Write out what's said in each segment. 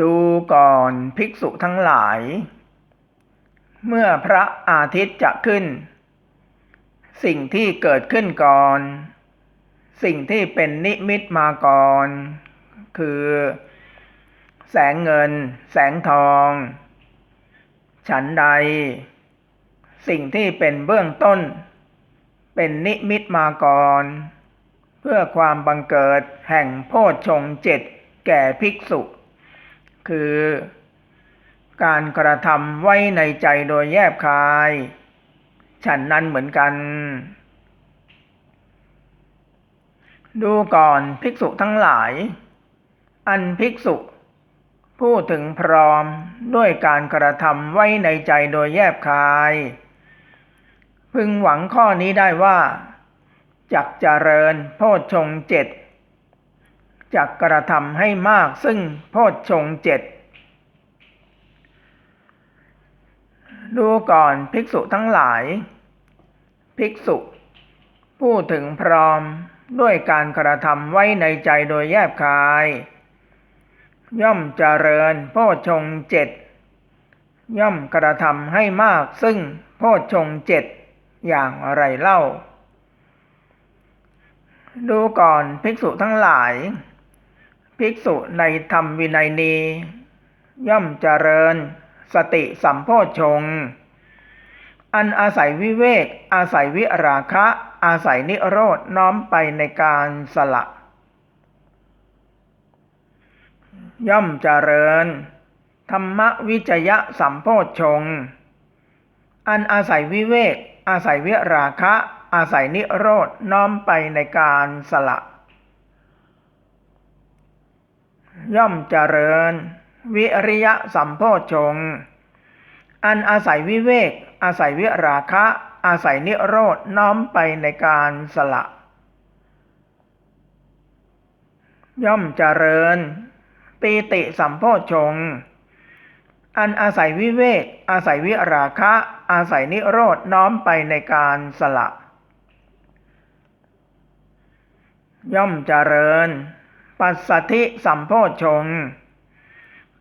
ดูก่อนภิกษุทั้งหลาย เมื่อพระอาทิตย์จะขึ้น สิ่งที่เกิดขึ้นก่อน สิ่งที่เป็นนิมิตมาก่อน คือ แสงเงิน แสงทอง ฉันใด สิ่งที่เป็นเบื้องต้น เป็นนิมิตมาก่อน เพื่อความบังเกิดแห่งโพชฌงเจ็ดแก่ภิกษุ คือ การกระทำไว้ในใจโดยแยบคาย ฉันนั้นเหมือนกัน ดูก่อนภิกษุทั้งหลาย อันภิกษุพูดถึงพร้อมด้วยการกระทำไว้ในใจโดยแยบคาย พึงหวังข้อนี้ได้ว่า จักเจริญโพชฌงเจ็ด จักกระทำให้มากซึ่งโพชฌงเจ็ดดูก่อนภิกษุทั้งหลาย ภิกษุพูดถึงพร้อมด้วยการกระทำไว้ในใจโดยแยบคาย ย่อมเจริญโพชฌงเจ็ดย่อมกระทำให้มากซึ่งโพชฌงเจ็ดอย่างไรเล่า ดูก่อนภิกษุทั้งหลาย ภิกษุในธรรมวินัยนี้ ย่อมเจริญ สติสัมโพชฌงอันอาศัยวิเวก อาศัยวิราคะ อาศัยนิโรธน้อมไปในการสละ ย่อมเจริญ ธรรมวิจยะสัมโพชฌงอันอาศัยวิเวก อาศัยวิราคะ อาศัยนิโรธน้อมไปในการสละ ย่อมเจริญ วิริยะสัมโพชง อันอาศัยวิเวก อาศัยวิราคะ อาศัยนิโรธน้อมไปในการสละ ย่อมเจริญ ปีติสัมโพชง อันอาศัยวิเวก อาศัยวิราคะ อาศัยนิโรธน้อมไปในการสละ ย่อมเจริญ ปัสสัทธิสัมโพชง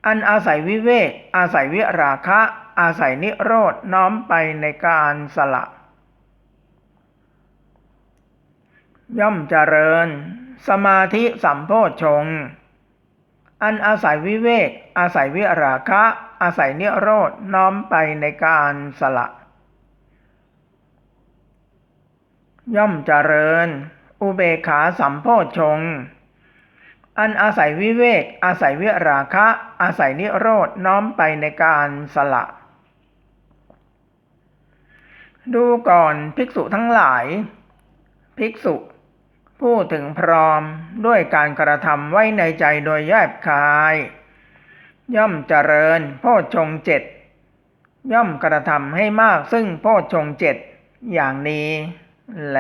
อันอาศัยวิเวก อาศัยวิราคะ อาศัยนิโรธน้อมไปในการสละ ย่อมเจริญ สมาธิสัมโพชง อันอาศัยวิเวก อาศัยวิราคะ อาศัยนิโรธน้อมไปในการสละ ย่อมเจริญ อุเบขาสัมโพชง อันอาศัยวิเวก อาศัยวิราคะ อาศัยนิโรธน้อมไปในการสละ ดูก่อนภิกษุทั้งหลาย ภิกษุพูดถึงพร้อมด้วยการกระทำไว้ในใจโดยแยบคาย ย่อมเจริญโพชงเจ็ดย่อมกระทำให้มากซึ่งโพชงเจ็ดอย่างนี้แล